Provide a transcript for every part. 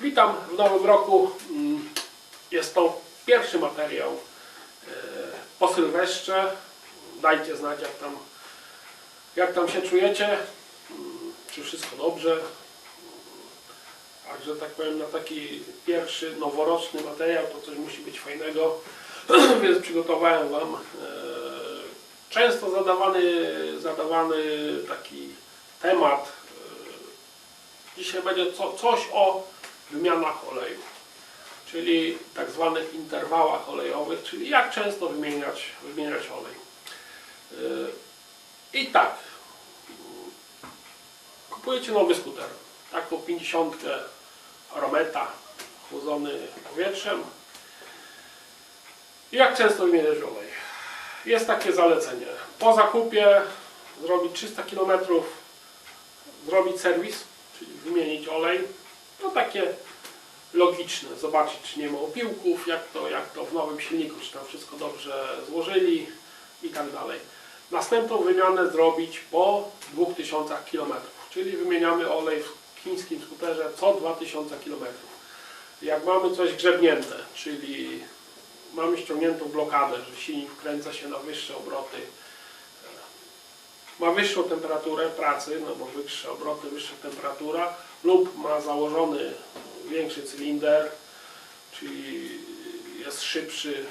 Witam w nowym roku. Mm, Jest to pierwszy materiał e, po Sylwestrze. Dajcie znać, jak tam, jak tam się czujecie. Mm, Czy wszystko dobrze. Także tak powiem, na taki pierwszy noworoczny materiał to coś musi być fajnego. Więc przygotowałem Wam e, często zadawany, zadawany taki temat. E, Dzisiaj będzie co, coś o wymianach oleju, czyli tak zwanych interwałach olejowych, czyli jak często wymieniać, wymieniać olej. Yy, I tak, kupujecie nowy skuter, taką 50 Arometa, chłodzony powietrzem. Jak często wymieniać olej? Jest takie zalecenie. Po zakupie zrobić 300 km, zrobić serwis, czyli wymienić olej. No takie logiczne. Zobaczyć, czy nie ma opiłków, jak to, jak to w nowym silniku, czy tam wszystko dobrze złożyli i tak dalej. Następną wymianę zrobić po 2000 km, czyli wymieniamy olej w chińskim skuterze co 2000 km. Jak mamy coś grzebnięte, czyli mamy ściągniętą blokadę, że silnik wkręca się na wyższe obroty, ma wyższą temperaturę pracy, no bo wyższe obroty, wyższa temperatura, lub ma założony większy cylinder, czyli jest szybszy,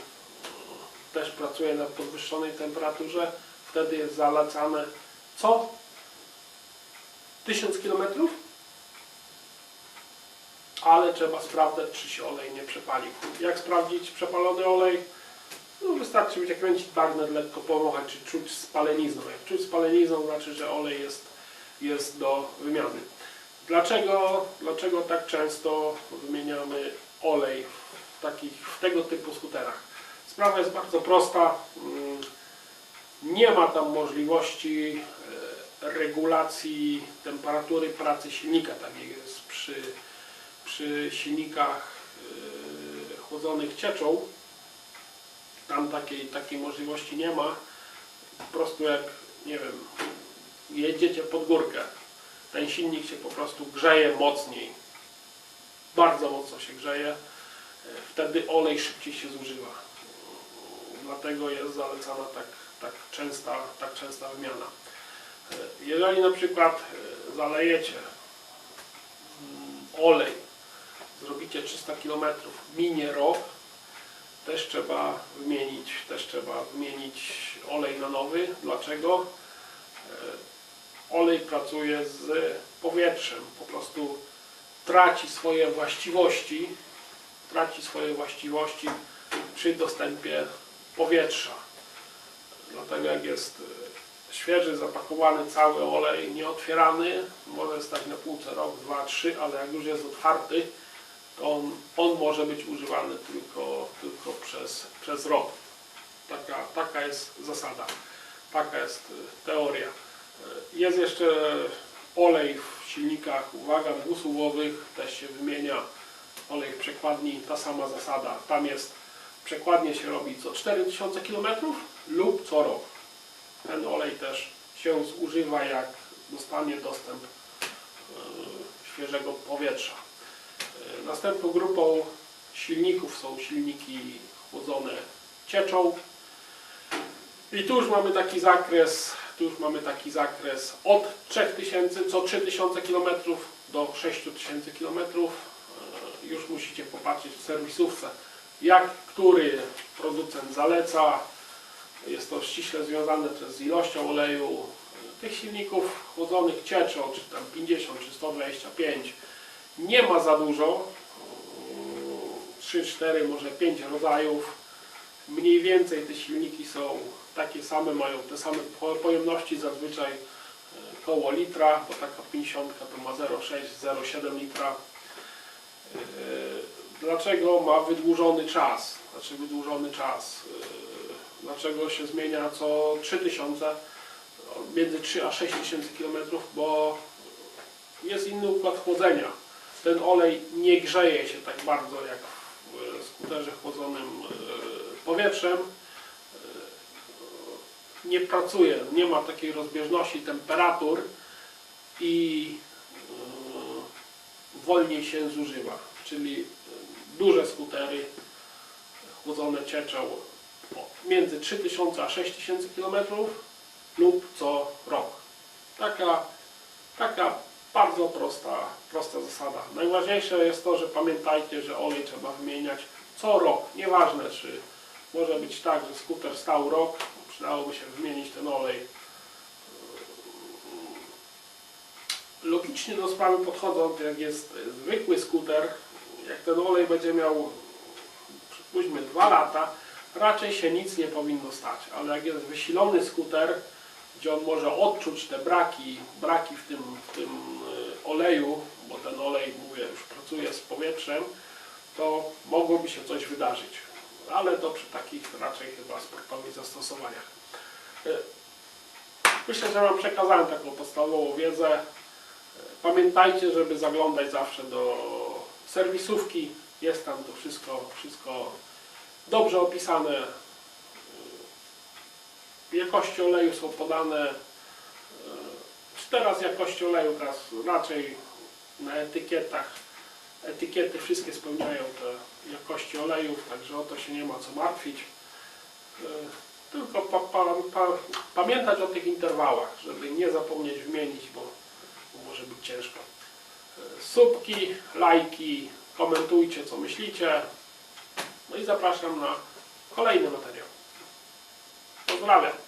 też pracuje na podwyższonej temperaturze, wtedy jest zalecane co? 1000 km? Ale trzeba sprawdzać, czy się olej nie przepalił. Jak sprawdzić przepalony olej? No wystarczy będzie kręcić bagner, lekko powąchać, czy czuć spalenizną. Jak czuć spalenizną, znaczy, że olej jest, jest do wymiany. Dlaczego, dlaczego tak często wymieniamy olej w, takich, w tego typu skuterach? Sprawa jest bardzo prosta. Mm, Nie ma tam możliwości e, regulacji temperatury pracy silnika, tak jest przy, przy silnikach e, chłodzonych cieczą tam takiej, takiej możliwości nie ma. Po prostu jak, nie wiem, jedziecie pod górkę, ten silnik się po prostu grzeje mocniej. Bardzo mocno się grzeje. Wtedy olej szybciej się zużywa. Dlatego jest zalecana tak, tak, częsta, tak częsta wymiana. Jeżeli na przykład zalejecie olej, zrobicie 300 km, minie rok, też trzeba wymienić, też trzeba wymienić olej na nowy. Dlaczego? E, Olej pracuje z powietrzem, po prostu traci swoje właściwości, traci swoje właściwości przy dostępie powietrza. Dlatego jak jest e, świeży, zapakowany cały olej, nieotwierany, może stać na półce rok, dwa, trzy, ale jak już jest otwarty, on, on może być używany tylko, tylko przez, przez rok. Taka, taka jest zasada, taka jest y, teoria. Y, Jest jeszcze olej w silnikach, uwaga, dwusuwowych, też się wymienia olej w przekładni, ta sama zasada. Tam jest, przekładnie się robi co 4000 km lub co rok. Ten olej też się zużywa, jak dostanie dostęp y, świeżego powietrza. Następną grupą silników są silniki chłodzone cieczą. I tu już mamy taki zakres, tu już mamy taki zakres od 3000, co 3000 km do 6000 km. E, Już musicie popatrzeć w serwisówce, jak który producent zaleca. Jest to ściśle związane też z ilością oleju e, tych silników chłodzonych cieczą, czy tam 50 czy 125 nie ma za dużo. 3, 4, może 5 rodzajów. Mniej więcej te silniki są takie same, mają te same po- pojemności, zazwyczaj e, koło litra, bo taka 50 to ma 0,6-0,7 litra. E, Dlaczego ma wydłużony czas? Znaczy wydłużony czas. E, Dlaczego się zmienia co 3000, między 3 a 6 tysięcy kilometrów? Bo jest inny układ chłodzenia. Ten olej nie grzeje się tak bardzo jak w e, skuterze chłodzonym e, powietrzem. E, Nie pracuje, nie ma takiej rozbieżności temperatur i wolniej się zużywa. czyli duże skutery chłodzone cieczą między 3000 a 6000 km lub co rok. Taka, taka bardzo prosta, prosta zasada. Najważniejsze jest to, że pamiętajcie, że olej trzeba wymieniać co rok. Nieważne, czy może być tak, że skuter stał rok, przydałoby się wymienić ten olej. Logicznie do sprawy podchodząc, jak jest zwykły skuter, jak ten olej będzie miał przypuśćmy 2 lata, raczej się nic nie powinno stać. Ale jak jest wysilony skuter, gdzie on może odczuć te braki, braki w tym, w tym y, oleju, bo ten olej, mówię, już pracuje z powietrzem, to mogłoby się coś wydarzyć. Ale to przy takich raczej chyba sportowych zastosowaniach. Y, Myślę, że Wam przekazałem taką podstawową wiedzę. Pamiętajcie, żeby zaglądać zawsze do serwisówki. Jest tam to wszystko, wszystko dobrze opisane. Jakości oleju są podane. Czy teraz jakości oleju teraz raczej na etykietach. Etykiety wszystkie spełniają te jakości olejów, także o to się nie ma co martwić. Tylko pa, pa, pa, pamiętać o tych interwałach, żeby nie zapomnieć wymienić, bo, bo może być ciężko. Subki, lajki, komentujcie co myślicie. No i zapraszam na kolejny materiał. razonable.